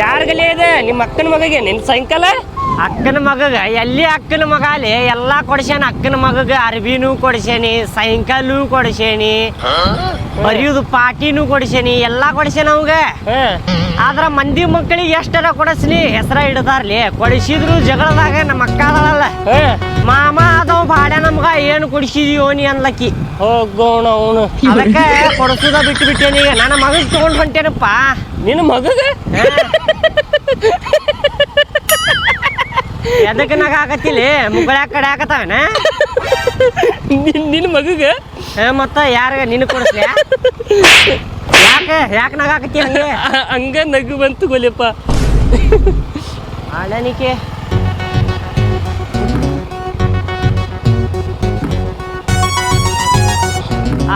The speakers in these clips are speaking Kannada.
ಯಾರಿಗಲೇ ಇದೆ ನಿಮ್ಮ ಅಕ್ಕನ ಮಗಗೆ ನಿನ್ನ ಸಾಯಂಕಾಲ? ಅಕ್ಕನ ಮಗಗ ಎಲ್ಲಿ ಅಕ್ಕನ ಮಗ ಅಲ್ಲಿ? ಎಲ್ಲ ಕೊಡ್ಸ್ಯಾನ ಅಕ್ಕನ ಮಗಗ ಅರ್ಬಿನೂ ಕೊಡ್ಸೇನಿ ಸಾಯಂಕಾಲ ಕೊಡ್ಸೇನಿ ಬರೆಯುದು ಪಾಟಿನೂ ಕೊಡ್ಸೇನಿ ಎಲ್ಲಾ ಕೊಡ್ಸೇನ ಅವಾಗ? ಆದ್ರ ಮಂದಿ ಮಕ್ಕಳಿಗೆ ಎಷ್ಟರ ಕೊಡಸ್ನಿ ಹೆಸರ ಇಡದಾರ್ಲಿ ಕೊಡಿಸಿದ್ರು ಜಗಳದಾಗ ನಮ್ಮ ಅಕ್ಕ ಅದಳಲ್ಲ. ಮಾಮ ಅದವ್ ಬಾಡ ನಮ್ಗ ಏನು ಕೊಡಿಸಿದ್ಯೋ ನೀ ಅನ್ಲಕ್ಕಿ ಹೋಗೋಣ ಅವನು. ಅದಕ್ಕೆ ಕೊಡಿಸುದ ಬಿಟ್ಟು ಬಿಟ್ಟೇನಿ ಈಗ ನನ್ನ ಮಗಗ್ ತಗೊಂಡ್ ಹೊಂಟೇನಪ್ಪ. ನಿನ್ನ ಮಗಗ? ಎದಕ್ಕೆ ನಗ ಆಗತ್ತಿಲ್ಲ ಮುಗಳ ಕಡೆ ನಿನ್ ನಿನ್ನ ಮಗಗ? ಮತ್ತ ಯಾರ ನಿನ್ನ ಕೊಡಿಸ್ಲಿ? ಯಾಕೆ? ಯಾಕೆ ನಗ ಆಗತ್ತಿ ಹಂಗೆ? ಹಂಗ ನಗು ಬಂತು ಗೊಲಿಯಪ್ಪ. ಆಳನಿಕೆ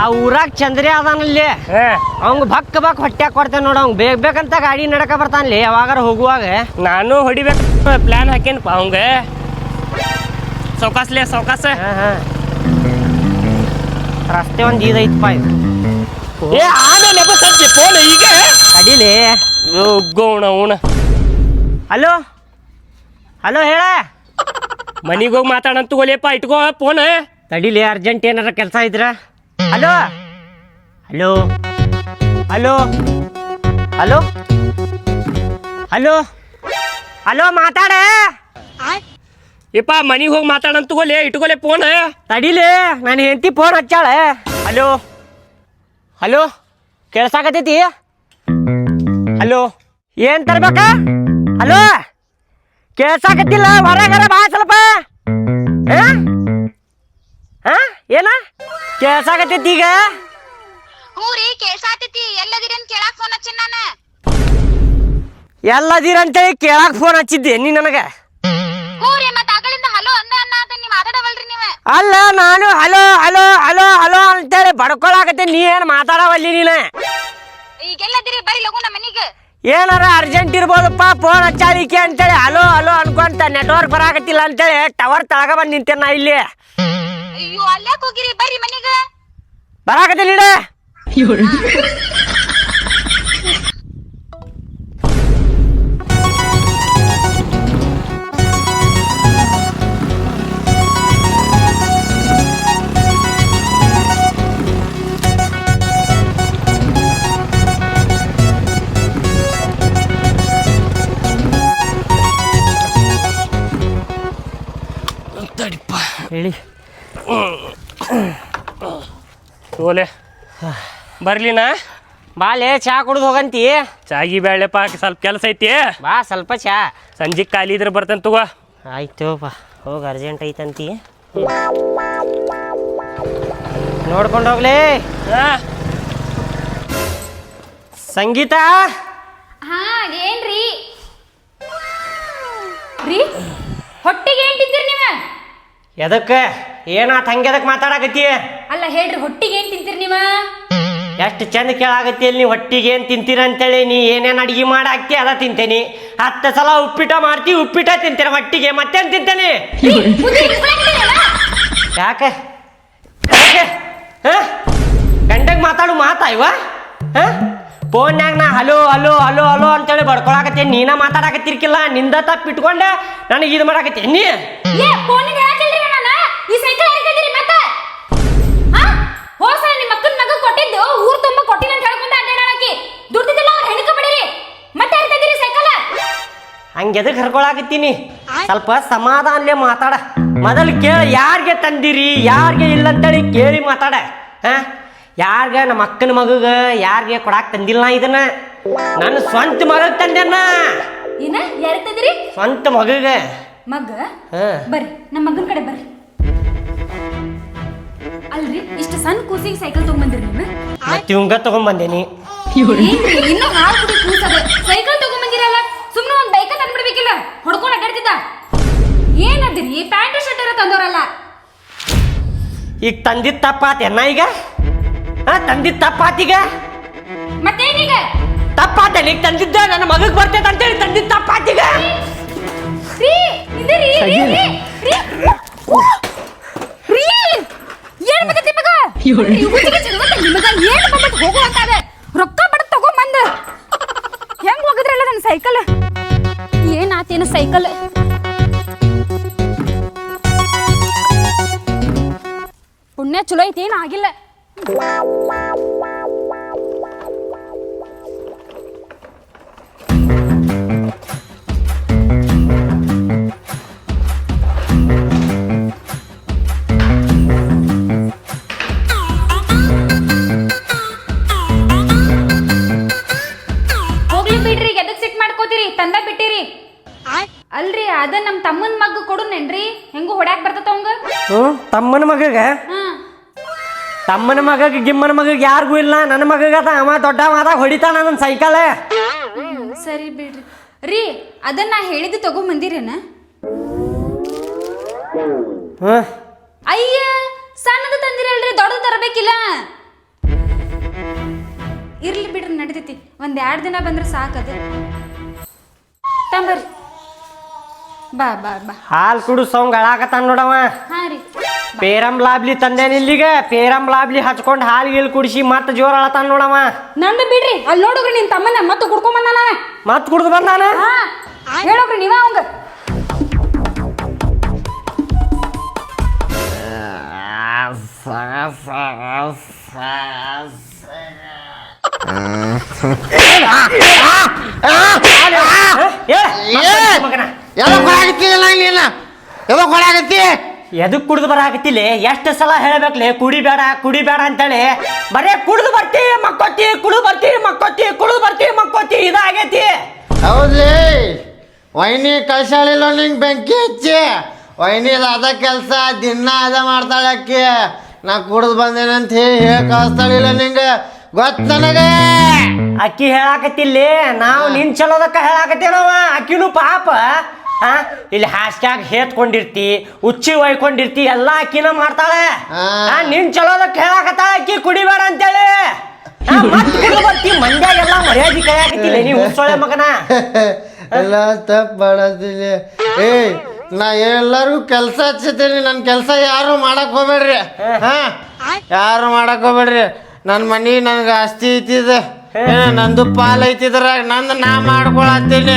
ಆ ಊರಾಗ ಚಂದ್ರಿ ಅದಾನಲ್ಲಿ. ಹಾ ಅವಂಗ ಬಕ್ ಬಕ್ ಹೊಟ್ಯಾಗ ಕೊಡ್ತೇನೆ ನೋಡ ಅವ್ನು ಬೇಗ ಬೇಕಂತ ಗಾಡಿ ನಡಕ ಬರ್ತಾನಲ್ಲಿ ಯಾವಾಗಾರ ಹೋಗುವಾಗ. ನಾನು ಹೊಡಿಬೇಕು ಪ್ಲಾನ್ ಹಾಕೇನಪ್ಪ ಅವಂಗ. ಸೌಕಾಸ್ಲೆ ಸೌಕಾಸ. ರಸ್ತೆ ಒಂದ್ ಇದೈತಪ್ಪ ಇದು. ಏ ಆಮೇಲೆ ಸಜ್ಜೆ ಫೋನ್ ಈಗ ಅಡಿಲಿ ಉಗ್ಗೋಣ ಉಣ ಹಲೋ? ಹಲೋ ಹೇಳ. ಮನಿಗೆ ಹೋಗಿ ಮಾತಾಡಂತ ಗೊಲೆಪ್ಪ ಇಟ್ಕೋ ಫೋನ್ ತಡಿಲಿ ಅರ್ಜೆಂಟ್ ಏನಾರ ಕೆಲಸ ಇದ್ರ? Hello? Hello? Hello? Hello? Hello? Hello ಮಾತಾಡ. ಯಪ್ಪ ಮನಿಗೆ ಹೋಗಿ ಮಾತಾಡಂತ ಗೊಲೆ ಇಟ್ಕೊಲೆ ಫೋನ್ ತಡಿಲಿ ನನ್ನ ಹೆಂಡತಿ ಫೋನ್ ಹಚ್ಚಾಳ. ಹಲೋ? ಹಲೋ? ಕೇಳ್ಸಾಕತೈತಿ ಹಲೋ? ಏನ್ ತರ್ಬೇಕ? ಹಲೋ? ಕೇಳ್ಸಾಕತ್ತಿಲ್ಲ ಹೊರಗರ ಬಾ ಸ್ವಲ್ಪ. ಹಾಂ? ಆ? ಏನ? ಕೇಳ್ಸಾಕತ್ತೈತಿ ಈಗ? ಹ್ಞೂ ರೀ ಕೇಳ್ಸಾತೈತಿ ಎಲ್ಲದಿರಿ ಅಂತ ಕೇಳಾಕ್ ಫೋನ್ ಹಚ್ಚಿನ ನಾನು? ಎಲ್ಲದಿರಂತೇಳಿ ಕೇಳಾಕ ಫೋನ್ ಹಚ್ಚಿದ್ದೆ ನೀ ನನಗ? ಹ್ಞೂ ರೀ ಮತ್ತ ಆಗಳಿಂದ ಹಲೋ ಅಂದ ಅನ್ನ ಅಂತ ನೀ ಮಾತಾಡವಲ್ರಿ ನೀವ? ಅಲ್ಲ ನಾನು ಹಲೋ ಹಲೋ ಹಲೋ ಹಲೋ ಅಂತೇಳಿ ಬಡ್ಕೊಳಕತ್ತೆ ನೀ ಏನು ಮಾತಾಡವಲ್ಲಿ ನೀನು? ಈಗೆಲ್ಲದಿರಿ ಬರಿ ಲಗು ನಮ್ಮ ಮನಿಗೆ. ಏನಾರ ಅರ್ಜೆಂಟ್ ಇರ್ಬೋದಪ್ಪ ಫೋನ್ ಹಚ್ಚಾಲಿಕ್ಕೆ ಅಂತೇಳಿ ಹಲೋ ಹಲೋ ಅನ್ಕೊಂತ ನೆಟ್ವರ್ಕ್ ಬರಾಕತ್ತಿಲ್ಲ ಅಂತೇಳಿ ಟವರ್ ತಳಗ ಬಂದು ನಿಂತೇನೆ ನಾ ಇಲ್ಲಿ? ಅಯ್ಯೋ ಅಲ್ಯಾಕ್ ಹೋಗಿರಿ? ಬರ್ರಿ ಮನಿಗೆ. ಬರಾಕತ್ತಿಲ್ಲ ಇಡ ತಡಿಪ್ಪ. ಹೇಳಿ. ಓಲೆ ಬರ್ಲಿನಾ? ಬಾಲೆ ಚಾ ಕುಡ್ದು ಹೋಗಂತಿ. ಚಾಗಿ ಬೇಳೆಪ್ಪ ಸ್ವಲ್ಪ ಕೆಲಸ ಐತಿ. ಬಾ ಸ್ವಲ್ಪ ಚಾ. ಸಂಜೆ ಖಾಲಿ ಇದ್ರೆ ಬರ್ತಂತ ತಗೋ. ಹೋಗ ಹೋಗಿ ಅರ್ಜೆಂಟ್ ಐತಂತಿ. ನೋಡ್ಕೊಂಡು ಹೋಗ್ಲಿ. ಹಾ. ಸಂಗೀತ? ಹಾ ಏನ್ರಿ? ರೀ ಹೊಟ್ಟಿಗೆ ಏನ್ ತಿಂತೀರಿ ನೀವ? ಎದಕ್ಕೆ? ಏನಾತ ಹಂಗೆ ಎದಕ್ಕೆ ಮಾತಾಡಕತ್ತಿ? ಅಲ್ಲ ಹೇಳ್ರಿ ಹೊಟ್ಟಿಗೆ ಏನ್ ತಿಂತೀರಿ ನೀವ? ಎಷ್ಟು ಚಂದ ಕೇಳಾಗತ್ತೆ ನೀ ನೀವು ಹೊಟ್ಟಿಗೆ ಏನು ತಿಂತೀರ ಅಂತೇಳಿ ನೀ ಏನೇನು ಅಡಿಗೆ ಮಾಡಾಕ್ತಿ ಅದ ತಿಂತೇನಿ. ಹತ್ತು ಸಲ ಉಪ್ಪಿಟ ಮಾಡ್ತಿ ಉಪ್ಪಿಟ ತಿಂತೀರ ಹೊಟ್ಟಿಗೆ ಮತ್ತೇನು ತಿಂತೇನಿ? ಯಾಕೆ? ಯಾಕೆ? ಗಂಡಗ್ ಮಾತಾಡು ಮಾತಾ ಇವ? ಫೋನ್ಯಾಗ ನಾ ಹಲೋ ಹಲೋ ಹಲೋ ಹಲೋ ಅಂತೇಳಿ ಬಡ್ಕೊಳಕತ್ತೇನಿ ನೀನ ಮಾತಾಡಕತ್ತಿರ್ಕಿಲ್ಲ ನಿಂದ ತಪ್ಪಿಟ್ಕೊಂಡ ಇಟ್ಕೊಂಡೆ ನನಗೆ ಇದು ಮಾಡಾಕತ್ತೀನಿ ಹಂಗೆ ಎದಕ್ಕೆ ಹರ್ಕೊಳಕತ್ತೀನಿ. ಸ್ವಲ್ಪ ಸಮಾಧಾನಲೆ ಮಾತಾಡ. ಮೊದಲು ಕೇಳ ಯಾರಿಗೆ ತಂದಿರಿ ಯಾರಿಗೆ ಇಲ್ಲ ಅಂತೇಳಿ ಕೇಳಿ ಮಾತಾಡ. ಹಾ? ಯಾರ್ಗ? ನಮ್ಮ ಅಕ್ಕನ ಮಗಗ ಯಾರಿಗೆ ಕೊಡಾಕ್ ತಂದಿಲ್ಲ ಇದನ್ನ? ನನ್ನ ಸ್ವಂತ ಮಗಗ್ ತಂದೆನ? ಏನ ಯಾರಿಗೆ ತಂದಿರಿ? ಸ್ವಂತ ಮಗಗ. ಮಗ? ಹಾ. ಬರ್ರಿ ನಮ್ಮ ಮಗನ ಕಡೆ ಬರ್ರಿ. ಅಲ್ರಿ ಇಷ್ಟು ಸಣ್ಣ ಕೂಸಿಗೆ ಸೈಕಲ್ ತಗೊಂಡ್ಬಂದಿರಿ ನೀವು ಮತ್ತೆ ಇವಂಗ ಇನ್ನೂ ಹಾಲು ಕುಡಿ ಕೂಸದ ಸೈಕಲ್ ತಗೊಂಬಂದಿರಲ್ಲ ಸುಮ್ಮನೆ ಒಂದ್ ಬೈಕ ತಂದ್ಬಿಡ್ಬೇಕಿಲ್ಲ ಹೊಡ್ಕೊಂಡು ಅಡ್ಡಾಡ್ತಿದ್ದ ಏನದಿರಿ ಪ್ಯಾಂಟ್ ಶರ್ಟ್ ಇರೋ ತಂದೋರಲ್ಲ ಈಗ ತಂದಿದ್ ತಪ್ಪಾತೇನ ಈಗ? ಹಾ ತಂದಿದ್ ತಪ್ಪಾತೀಗ ಮತ್ತೇನೀಗ? ತಪ್ಪಾತ ಈಗ ತಂದಿದ್ದ? ನನ್ನ ಮಗಗ್ ಬರ್ತೈತೆ ಅಂತೇಳಿ ತಂದಿದ್ ತಪ್ಪಾತೀಗ ರೀ ಇದರಿ ರೀ ರೀ ರೀ ರೀ. ಏನ್ ಮತ್ತೆ ನಿಮಗ ಹುಚ್ಚಿಗೆ ಚಿಗುರುತ್ತೆ ನಿಮಗ ಏನ್ ಬಂದತ್? ಹೋಗು ಅಂತಾವೆ ರೊಕ್ಕ ಬಡ ತಗೊಂಬಂದ ಹೆಂಗ್ ಹೋಗಿದ್ರಲ್ಲ ನನ್ನ ಸೈಕಲ್? ಏನಾತೇನು ಸೈಕಲ್? ಚಲೋ ಐತಿ ಏನು ಆಗಿಲ್ಲ. ಹೋಗ್ಲಿ ಬಿಡ್ರಿ ಎದಕ್ ಸಿಟ್ ಮಾಡ್ಕೋತೀರಿ? ತಂದ ಬಿಟ್ಟಿರಿ. ಅಲ್ರಿ ಅದ ನಮ್ ತಮ್ಮನ್ ಮಗ್ ಕೊಡುನೇನ್ರಿ ಹೆಂಗೂ ಹೊಡ್ಯಾಕ್ ಬರ್ತತ ಅವಂಗ ಹ್ಞೂ ತಮ್ಮನ ಮಗಗ ತಮ್ಮನ ಮಗಗೆ ಗಿಮ್ಮನ ಮಗಗೆ ಯಾರಿಗೂ ಇಲ್ಲ. ನನ್ನ ಮಗಗ ಅದ ಅವ ದೊಡ್ಡ ಮಾದ ಹೊಡಿತಾನ ನನ್ನ ಸೈಕಲ್ ಸರಿ ಬಿಡ್ರಿ. ರೀ ಅದನ್ನ ನಾ ಹೇಳಿದ್ದು ತಗೊಂಬಂದಿರೇನ ಹಾಂ. ಅಯ್ಯ ಸಣ್ಣದು ತಂದಿರಲ್ರಿ ದೊಡ್ಡದು ತರಬೇಕಿಲ್ಲ. ಇರ್ಲಿ ಬಿಡ್ರಿ ನಡಿತೈತಿ ಒಂದ್ ಎರಡ್ ದಿನ ಬಂದ್ರೆ ಸಾಕದ ತಂಬರ್ರಿ ಬಾ ಬಾ ಬಾ. ಹಾಲು ಕುಡು ಸೌಂಗ್ ಅಳಾಕತ್ತಾನ ನೋಡವ ಹಾ ರೀ. ಪೇರಂ ಲಾಬ್ಲಿ ತಂದೇನ ಇಲ್ಲಿಗೆ ಪೇರಂ ಲಾಬ್ಲಿ ಹಚ್ಕೊಂಡು ಹಾಲು ಗೀಲ್ ಕುಡಿಸಿ ಮತ್ತೆ ಜೋರ್ ಅಳತಾನ ನೋಡವ ನಂದು ಬಿಡ್ರಿ ಅಲ್ಲಿ ನೋಡೋಗ್ರಿ ನಿನ್ ತಮ್ಮನ ಮತ್ತೆ ಕುಡ್ಕೊಂಡ್ ಬಂದಾನ ಮತ್ ಕುಡ್ದು ಬಂದಾನ ಹೇಳೋಗ್ರಿ ನೀವ ಅವಂಗ ಮತ್ತ್. ಎಲ್ಲ ನೀನು ಎಲ್ಲ ಕೊಡಾಕತ್ತಿ ಎದಕ್ ಕುಡಿದು ಬರಾಕತ್ತಿಲ್ಲ ಎಷ್ಟು ಸಲ ಹೇಳಬೇಕಲೆ? ಕುಡಿಬೇಡ ಕುಡಿಬೇಡ ಅಂತೇಳಿ. ಬರೇ ಕುಡಿದು ಬರ್ತಿ ಮಕ್ಕೋತಿ ಕುಡಿದು ಬರ್ತಿ ಮಕ್ಕೋತಿ ಕುಡಿದು ಬರ್ತಿ ಮಕ್ಕೋತಿ ಇದಾಗೈತಿ. ಹೌದ್ರಿ ವೈನಿ ಕಳ್ಸಾಳಿಲ್ಲ ನಿಂಗೆ ಬೆಂಕಿ ಹಚ್ಚಿ? ವೈನಿ ಅದ ಕೆಲಸ ದಿನ ಅದ ಮಾಡ್ತಾಳೆ ಅಕ್ಕಿ. ನಾ ಬಂದೇನೆ ಬಂದೇನಂತ ಹೇಳಿ ಹೇಳಿ ಕಳಿಸ್ತಾಳಿಲ್ಲ ನಿಂಗೆ. ಗೊತ್ತ ನನಗೆ? ಅಕ್ಕಿ ಹೇಳಾಕತ್ತಿಲ್ಲಿ ನಾವು ನಿನ್ ಚಲೋದಕ್ಕ ಹೇಳಾಕತ್ತೇನವ ಅಕ್ಕಿನೂ ಪಾಪ. ಹಾ ಇಲ್ಲಿ ಹಾಸ್ಟ್ಯಾಗ ಹೇತ್ಕೊಂಡಿರ್ತಿ ಉಚ್ಚಿ ಒಯ್ಕೊಂಡಿರ್ತಿ ಎಲ್ಲ ಅಕ್ಕಿನ ಮಾಡ್ತಾಳೆ. ಹಾ ನಿನ್ ಚಲೋದಕ್ಕೆ ಹೇಳಕತ್ತಾಳ ಅಕ್ಕಿ ಕುಡಿಬೇಡ ಅಂತೇಳಿ. ಹಾ, ಮತ್ತ್ ಕುಡ್ದು ಬರ್ತಿ ಮರ್ಯಾದೆ ಕೈಯಾಕತ್ತಿಲ್ಲ ಹುಚ್ಚೊಳೆ ಮಗನ. ಎಲ್ಲ ತಪ್ಪು ಮಾಡತ್ತೀನಿ ಏಯ್ ನಾ ಎಲ್ಲರಿಗೂ ಕೆಲಸ ಹಚ್ಚತೀನಿ ನನ್ನ ಕೆಲಸ ಯಾರು ಮಾಡಕ್ ಹೋಗ್ಬೇಡ್ರಿ. ಹಾ. ಯಾರು ಮಾಡಕ್ ಹೋಗ್ಬೇಡ್ರಿ. ನನ್ನ ಮನಿ ನನಗೆ ಆಸ್ತಿ ಐತಿದ ಏನ ನಂದು ಪಾಲ್ ಐತಿದ್ರ ನಂದು ನಾ ಮಾಡ್ಕೊಳತ್ತೀನಿ.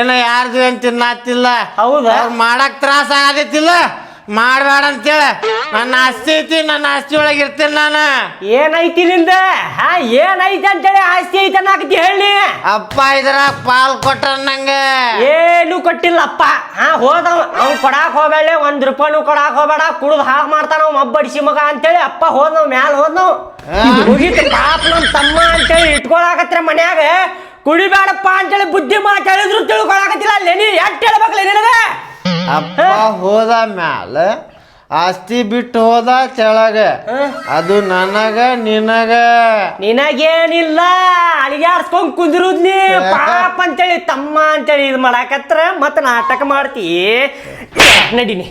ಏನ ಯಾರ್ದು ಏನ್ ತಿನ್ನತ್ತಿಲ್ಲ ಹೌದಾ? ಅವ್ರ್ ಮಾಡಕ್ ತ್ರಾಸ ಆಗತ್ತಿಲ್ಲ ಮಾಡಬೇಡ ಅಂತೇಳಿ ನನ್ನ ಆಸ್ತಿ ಐತಿ ನನ್ನ ಆಸ್ತಿ ಒಳಗೆ ಇರ್ತೀನಿ ನಾನು. ಏನೈತಿ ನಿಂದ? ಹಾ ಏನೈತಿ ಅಂತೇಳಿ ಆಸ್ತಿ ಐತಿ ಅನ್ನಕತ್ತಿ ಹೇಳಿ. ಅಪ್ಪ ಇದ್ರ ಪಾಲ್ ಕೊಟ್ಟ ನಂಗೆ ಏನು ಕೊಟ್ಟಿಲ್ಲಪ್ಪ. ಹಾ ಹೋದವ. ಅವ್ನು ಕೊಡಾಕ್ ಹೋಗ್ಬೇಡ ಒಂದ್ ರೂಪಾಯಿನೂ ಕೊಡಾಕ್ ಹೋಗ್ಬೇಡ ಕುಡ್ದು ಹಾಗೆ ಮಾಡ್ತಾನ ಅವ್ ಮಬ್ಬಡಿಸಿ ಮಗ ಅಂತೇಳಿ ಅಪ್ಪ ಹೋದ್ನವ್ ಮ್ಯಾಲ ಹೋದ್ನವ್. ಮುಗಿತು ಪಾಪ ನಮ್ ತಮ್ಮ ಅಂತೇಳಿ ಇಟ್ಕೊಳಕತ್ರ ಮನ್ಯಾಗ ಕುಡಿಬೇಡಪ್ಪ ಅಂತೇಳಿ ಬುದ್ಧಿ ಮಾತು ಹೇಳಿದ್ರು ತಿಳ್ಕೊಳಕತ್ತಿಲ್ಲ. ಅಲ್ಲಿ ನೀ ಎಷ್ಟ್ ಹೇಳ್ಬೇಕಲ್ಲ ನಿನಗ ಅಪ್ಪ ಹೋದ ಮ್ಯಾಲ ಆಸ್ತಿ ಬಿಟ್ಟು ಹೋದ ಕೆಳಗ. ಅದು ನನಗ ನಿನಗ. ನಿನಗೇನಿಲ್ಲ ಅಳಿಗಾಡ್ಸ್ಕೊಂಡ್ ಕುಂದಿರುದ್ ನೀ. ಪಾಪ ಅಂತೇಳಿ ತಮ್ಮ ಅಂತೇಳಿ ಇದು ಮಾಡಾಕತ್ರ ಮತ್ತ ನಾಟಕ ಮಾಡ್ತಿ. ನಡಿನಿ.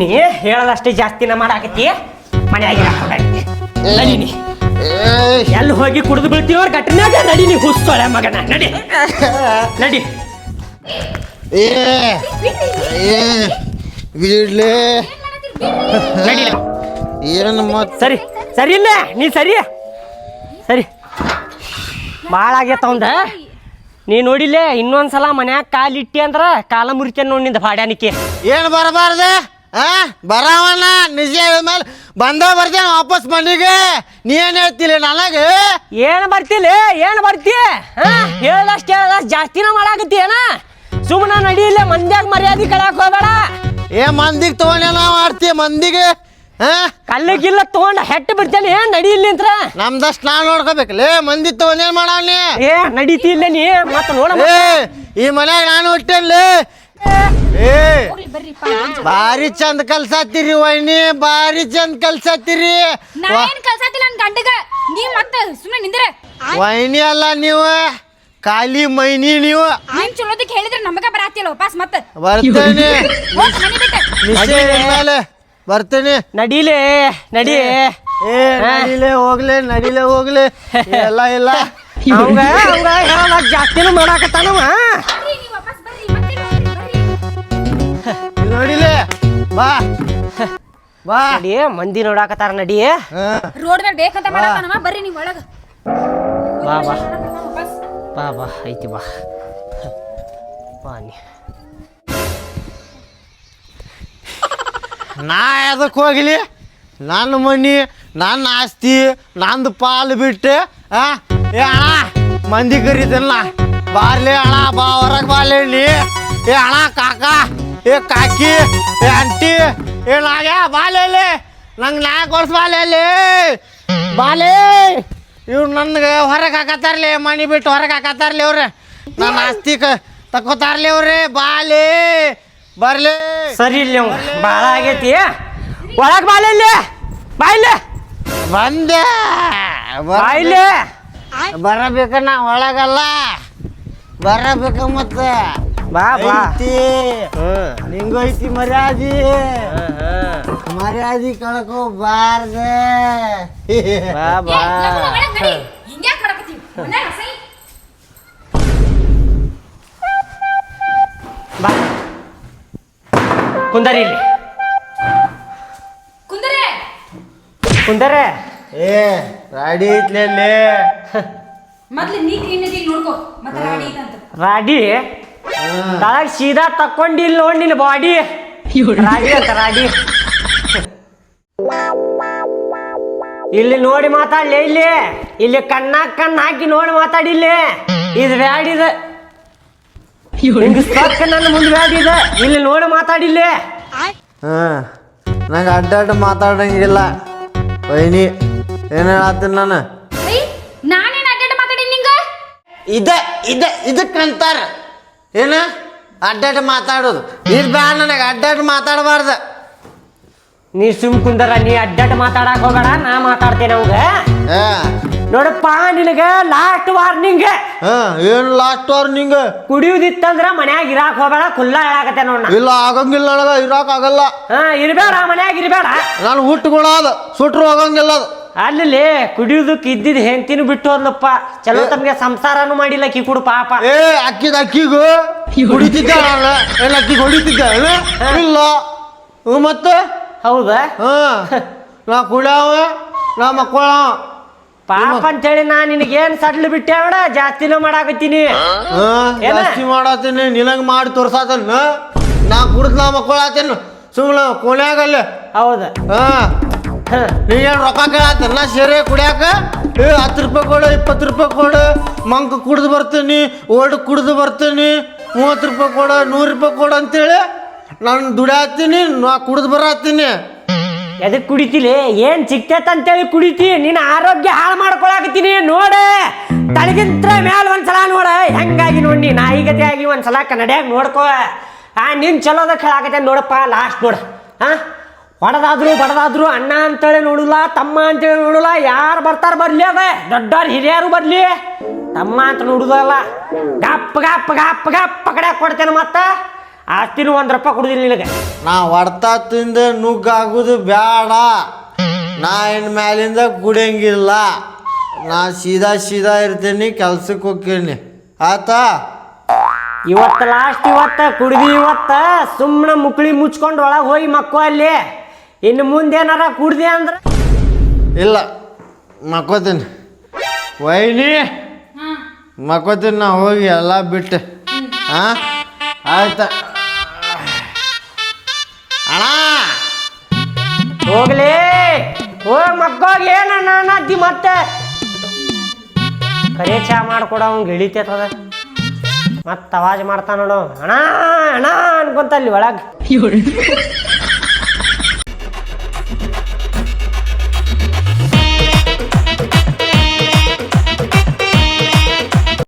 ನೀ ಹೇಳದಷ್ಟೇ ಜಾಸ್ತಿನ ಮಾಡಾಕತ್ತಿ. ಮನೆಯಾಗಿ ನಡಿನಿ. ಎಲ್ಲಿ ಹೋಗಿ ಕುಡಿದು ಬೀಳ್ತೀವ ಘಟನೆ ನಡಿನಿ ಹುಸ್ಕೊಳ ಮಗನ. ನಡಿ. ನಡಿ. ಏ ಏ, ಬಿಡ್ಲಿ ಏನು ಮತ್? ಸರಿ ಸರಿ ಇಲ್ಲ ನೀ ಸರಿ. ಸರಿ. ಭಾಳ ಆಗೈತ ಅವಂದ. ನೀ ನೋಡಿಲ್ಲೇ ಇನ್ನೊಂದ್ಸಲ ಮನ್ಯಾಗ ಕಾಲಿಟ್ಟಿ ಅಂದ್ರ ಕಾಲ ಮುರಿತೇನೆ ನೋಡಿ ನಿಂದ ಭಾಡ್ಯಾನಿಕೆ ಏನು ಬರಬಾರದು? ಆ? ಬರವಣ್ಣ ನಿಜ ಹೇಳಿದ್ಮೇಲೆ ಬಂದ ಬರ್ತೇನೆ ವಾಪಸ್ ಮನೆಗೆ. ನೀ ಏನ್ ಹೇಳ್ತಿಲ್ಲ ನನಗೆ? ಏನ್ ಬರ್ತಿಲ್ಲ ಏನ್ ಬರ್ತಿ? ಹಾ ಹೇಳ್ದಷ್ಟು ಹೇಳ್ದಷ್ಟು ಜಾಸ್ತಿನ ಮಾಡಾಕತ್ತಿ ಏನ? ಸುಮ್ಮನೆ ನಡಿಯಿಲ್ಲ ಮಂದ್ಯಾಗ ಮರ್ಯಾದೆ ಕಳಕ್ ಹೋಗ್ಬೇಡ. ಏ ಮಂದಿಗೆ ತಗೊಂಡೇನ ಮಾಡ್ತಿ ಮಂದಿಗೆ ಹಾ? ಕಲ್ಲು ಗಿಲ್ಲ ತಗೊಂಡ ಹೆಟ್ಟು ಬಿಡ್ತೇನೆ ಏನ್ ನಡೀಲಿ ನಿಂತ್ರ. ನಮ್ದಷ್ಟು ನಾ ನೋಡ್ಕೋಬೇಕಲ್ಲೇ ಮಂದಿ ತಗೊಂಡೇನ್ ಮಾಡವ್ನಿ ಏ ನಡೀತಿ ಇಲ್ಲ ನೀ ಮತ್ತ ನೋಡ ಏ ಈ ಮನ್ಯಾಗ ನಾನು ಹುಟ್ಟಲ್ಲಿ ಏ ಭಾರಿ ಚಂದ ಕಲ್ಸಾತಿರಿ ವೈನಿ ಭಾರಿ ಚಂದ ಕಲ್ಸಾತಿರಿ ನಾ ಏನ್ ಕಲ್ಸಾತಿಲ್ಲ ನನ್ ಗಂಡಗ. ನೀವ್ ಮತ್ತ ಸುಮ್ಮನೆ ನಿಂದ್ರೆ. ವೈನಿ ಅಲ್ಲ ನೀವು? ಖಾಲಿ ಮೈನಿ ನೀವು. ನೀನ್ ಚಲೋದಕ್ಕೆ ಹೇಳಿದ್ರೆ ನಮಗ ಬರಾತಿಲ್ಲ ವಾಪಸ್ ಮತ್ತ. ಬರ್ತೇನೆ. ಹೋಗ್ ಮನೆ ಬಿಟ್ಟು. ನಿಶ್ಚಯ ಮೇಲೆ. ಬರ್ತೇನೆ. ನಡೀಲೆ ನಡಿ ಏ ನಡಿಲೆ ಹೋಗ್ಲೆ ನಡಿಲೆ ಹೋಗ್ಲೆ. ಎಲ್ಲ ಇಲ್ಲ ಅವಂಗ ಅವಂಗ ಹೇಳೋದಾಗ ಜಾಸ್ತಿನೂ ಮಾಡಾಕತ್ತಾನವ. ಬರ್ರಿ ನೀವ್ ವಾಪಸ್ ಬರ್ರಿ ಮತ್ತೆ ಬರ್ರಿ ನೋಡಿಲೆ. ಬಾ. ಬಾ. ನಡಿ ಮಂದಿ ನೋಡಾಕತ್ತಾರ ನಡಿ. ಹಾ. ರೋಡ್ ಮೇಲೆ ಬೇಕಂತ ಮಾಡತ್ತಾನವ ಬರ್ರಿ ನೀವ್ ಒಳಗ. ಬಾ ಬಾ. ಬಾ ಬಾ ಐತಿ ಬಾ ನೀ ನಾ ಎದಕ್ಕೆ ಹೋಗಲಿ ನನ್ನ ಮನಿ ನನ್ನ ಆಸ್ತಿ ನಂದು ಪಾಲು ಬಿಟ್ಟು ಆ ಏ ಅಣ್ಣ ಮಂದಿ ಕರೀತಲ್ಲ ಬಾರ್ಲಿ, ಅಣ್ಣ, ಬಾ, ಹೊರಗೆ ಬಾರ್ಲಿ ನೀ ಏ, ಅಣ್ಣ, ಕಾಕ, ಏ, ಕಾಕಿ, ಏ, ಆಂಟಿ, ಏ, ನಾಗ್ಯ ಬಾಲೇಲಿ ನಂಗೆ ನಾ ಕೊಡ್ಸ್ಬಾಲೇಲಿ ಬಾಲೆ ಇವ್ರು ನನ್ಗೆ ಹೊರಗೆ ಹಾಕತ್ತಾರ್ಲಿ ಮನಿ ಬಿಟ್ಟು ಹೊರಗೆ ಹಾಕತ್ತಾರ್ಲಿ ಅವ್ರೆ. ನನ್ನ ಆಸ್ತಿ ಕ ತಕೋತಾರ್ಲಿ ಅವ್ರಿ. ಬಾಲೆ ಬರ್ಲಿ. ಸರಿ ಇಲ್ಲಿ ಭಾಳ ಆಗೈತಿ. ಒಳಗೆ ಬಾಲಿಲ್ಲಿ ಬಾಯಿಲೆ. ಬಂದೆ. ಬಾಯಿಲೆ. ಬರಬೇಕ ನಾ ಒಳಗಲ್ಲ. ಬರಬೇಕ ಮತ್ತ. ಬಾ ಬಾ. ಐತಿ. ಹ್ಮ್ ನಿಂಗೂ ಐತಿ ಮರ್ಯಾದಿ. ಮರ್ಯಾದಿ ಕಳ್ಕೋಬಾರ್ದ ಬಾ ಏ, ಬಾ ಬಾ. ಕುಂದರಿ ಇಲ್ಲಿ. ಕುಂದ್ರೆ. ಕುಂದರೆ. ಏ ರಾಡಿ ಐತ್ಲೇ ಮೊದ್ಲು ನೀ ಕ್ಲೀನ್ ನೋಡ್ಕೋ. ಮತ್ತೆ ರಾಡಿ ಅಂತ. ರಾಡಿ? ತಳಗ್ ಸೀದಾ ತಕ್ಕೊಂಡಿಲ್ಲ ನೋಡಿ ನಿನ್ನ ಬಾಡಿ. ರಾಡಿ ಅಂತ ರಾಡಿ ಇಲ್ಲಿ ನೋಡಿ ಮಾತಾಡ್ಲಿ ಇಲ್ಲಿ. ಇಲ್ಲಿ ಕಣ್ಣಾಗ ಕಣ್ಣು ಹಾಕಿ ನೋಡಿ ಮಾತಾಡಿಲ್ಲಿ ಇದು ಬ್ಯಾಡಿದ ಸಕ್ಕ ನನ್ನ ಮುಂದೆ ಬ್ಯಾಡಿದ ಇಲ್ಲಿ ನೋಡಿ ಮಾತಾಡಿಲ್ಲಿ ಹಾ ನಂಗೆ ಅಡ್ಡಾಡ್ ಮಾತಾಡಂಗಿಲ್ಲ ವೈನಿ ಏನ್ ಹೇಳತ್ತೀನಿ ನಾನು? ಇದ ನಾನೇನ್ ಅಡ್ಡಾಡ ಮಾತಾಡಿ ನಿಂಗ? ಇದ ಇದ ಇದಕ್ಕಂತಾರ. ಏನ? ಅಡ್ಡಾಡ್ ಮಾತಾಡೋದು. ಇದು ಬ್ಯಾ ನನಗೆ ಅಡ್ಡಡ್ಡ ಮಾತಾಡಬಾರ್ದು. ನೀ ಸುಮ್ ಕುಂದರ ನೀ ಅಡ್ಡಡ್ಡ ಮಾತಾಡಕ್ ಹೋಗಬೇಡ ನಾ ಮಾತಾಡ್ತೇನೆ ಅವಾಗ. ಏ ನೋಡಪ್ಪ ನಿನಗೆ ಲಾಸ್ಟ್ ವಾರ್ನಿಂಗ್ ಹಾಂ ಏನು ಲಾಸ್ಟ್ ಅವ್ರು ನಿಂಗೆ? ಕುಡಿಯುದಿತ್ತಂದ್ರ ಮನ್ಯಾಗ ಇರಾಕ್ ಹೋಗಬೇಡ ಕುಲ್ಲ ಹೇಳಾಕತ್ತೆ ನೋಡ ಇಲ್ಲ ಆಗಂಗಿಲ್ಲ ನನಗೆ ಇರೋಕ್ಕಾಗಲ್ಲ ಹಾ ಇರ್ಬೇಡ ಮನ್ಯಾಗ ಇರಬೇಡ. ನಾನು ಹುಟ್ಟುಗಳಾದ ಸುಟ್ರು ಹೋಗಂಗಿಲ್ಲ ಅದು. ಅಲ್ಲಿ ಕುಡಿಯುದಕ್ಕೆ ಇದ್ದಿದ್ ಹೆಂಡತಿನೂ ಬಿಟ್ಟು ಹೋದ್ಲಪ್ಪ. ಚಲೋ ತಮ್ಗೆ ಸಂಸಾರನು ಮಾಡಿಲ್ಲ ಕಿ ಕುಡು ಪಾಪ. ಏ ಅಕ್ಕಿದ ಅಕ್ಕಿಗೂ ಹೊಡಿತಿದ್ದ ನಾನು ಅಕ್ಕಿ ಅಕ್ಕಿಗೆ ಹೊಡಿತಿದ್ದೆ? ಇಲ್ಲ. ಹ್ಞೂ ಮತ್ತೆ? ಹೌದಾ? ಹಾ. ನಾ ಕುಡಾವ ನಾ ಮಕ್ಕಳ ಪಾಪ ಅಂತ ಹೇಳಿ ನಾ ನಿನಗೇನ್ ಸಡ್ಲು ಬಿಟ್ಟೆ ಬೇಡ ಜಾಸ್ತಿನೂ ಮಾಡಾಕತ್ತೀನಿ. ಏನ? ಜಾಸ್ತಿ ಮಾಡತ್ತೀನಿ ನಿನಗ್ ಮಾಡಿ ತೋರ್ಸಾತನ? ನಾ ಕುಡ್ದ ನಾ ಮಕ್ಕಳಾತೇನು? ಸುಮ್ಮನೆ ಕೊನೆಯಾಗಲ್ಲ. ಹೌದ? ಹಾಂ. ಏನ್ ರೊಕ್ಕ ಕೇಳತ್ತಲ್ಲ ನಾ ಸೇರೆ ಕುಡಿಯಾಕ? ಏ, ಹತ್ತು ರೂಪಾಯಿ ಕೊಡು, ಇಪ್ಪತ್ತು ರೂಪಾಯಿ ಕೊಡು. ಮಂಕ ಕುಡ್ದು ಬರ್ತೀನಿ ಓಲ್ಡ್ ಕುಡ್ದು ಬರ್ತೀನಿ. ಮೂವತ್ತು ರೂಪಾಯಿ ಕೊಡು, ನೂರು ರೂಪಾಯಿ ಕೊಡು ಅಂತೇಳಿ ನಾನು ದುಡಾತೀನಿ ನಾ ಕುಡ್ದು ಬರತ್ತೀನಿ ಎದಕ್ ಕುಡಿತಿಲಿ? ಏನ್ ಸಿಕ್ತೈತ್ ಅಂತೇಳಿ ಕುಡಿತಿ? ನಿನ್ನ ಆರೋಗ್ಯ ಹಾಳು ಮಾಡ್ಕೊಳಕತ್ತೀನಿ, ನೋಡ. ತಳಗಿಂತ್ರ ಮ್ಯಾಲ ಒಂದ್ಸಲ ನೋಡ. ಹೆಂಗಾಗಿ ನೋಡಿ ನಾಯಿಗತೆ ಆಗಿ ಒಂದ್ಸಲ ಕನ್ನಡಿಯಾಗಿ ನೋಡ್ಕೋ. ಆ, ನಿನ್ ಚಲೋದ ಕೇಳಾಕತ್ತೆ ನೋಡಪ್ಪ ಲಾಸ್ಟ್ ನೋಡ. ಹಾ ಹೊಡೆದಾದ್ರು ಬಡದಾದ್ರು ಅಣ್ಣ ಅಂತೇಳಿ ನೋಡಲ್ಲ ತಮ್ಮ ಅಂತೇಳಿ ನೋಡಲ್ಲ ಯಾರು ಬರ್ತಾರ ಬರ್ಲಿ ಅದ? ದೊಡ್ಡವ್ರು ಹಿರಿಯರು ಬರ್ಲಿ. ತಮ್ಮ ಅಂತ ನೋಡುದಲ್ಲ. ಗಪ್ಪ ಗಪ್ಪ ಗಪ್ಪ ಗಪ್ಪ ಕಡೆ ಕೊಡ್ತೇನೆ ಮತ್ತ. ಆಸ್ತಿನೂ ಒಂದು ರೂಪಾಯಿ ಕೊಡುದಿಲ್ಲ ನಿನಗೆ. ನಾ ಹೊಡ್ತಾ ತಿಂದ ನುಗ್ಗಾಗುದು ಬೇಡ ನಾ ಇನ್ ಮ್ಯಾಲಿಂದ ಕುಡಿಯಂಗಿಲ್ಲ ನಾ ಸೀದಾ ಸೀದಾ ಇರ್ತೀನಿ ಕೆಲ್ಸಕ್ಕೆ ಹೋಗ್ತೀನಿ. ಆತಾ? ಇವತ್ತು ಲಾಸ್ಟ್ ಇವತ್ತ ಕುಡಿದಿ ಇವತ್ತ ಸುಮ್ಮನೆ ಮುಕ್ಳಿ ಮುಚ್ಕೊಂಡು ಒಳಗೆ ಹೋಗಿ ಮಕ್ಕೋ ಅಲ್ಲಿ. ಇನ್ನು ಮುಂದೆ ಏನಾರ ಕುಡ್ದಿ ಅಂದ್ರೆ? ಇಲ್ಲ ಮಕ್ಕೋತೀನಿ. ವೈನಿ ಮಕ್ಕೋತೀನಿ ನಾ ಹೋಗಿ ಎಲ್ಲ ಬಿಟ್ಟು. ಹಾ? ಆಯ್ತಾ? ಅಣ್ಣ! ಹೋಗ್ಲಿ. ಹೋಗ್ ಮಕ್ಕೋಗಿ ಏನಣ್ಣ ಅನ್ನತ್ತಿ ಮತ್ತೆ? ಕರೆ ಚಾ ಮಾಡ್ಕೊಡ ಅವ್ನ್ ಗಿಳಿತದ ಮತ್ತೆ ಅವಾಜ್ ಮಾಡ್ತಾನ ನೋಡು. ಅಣ್ಣ ಅಣ್ಣ ಅನ್ಕೊಂತ ಅಲ್ಲಿ ಒಳಗ್.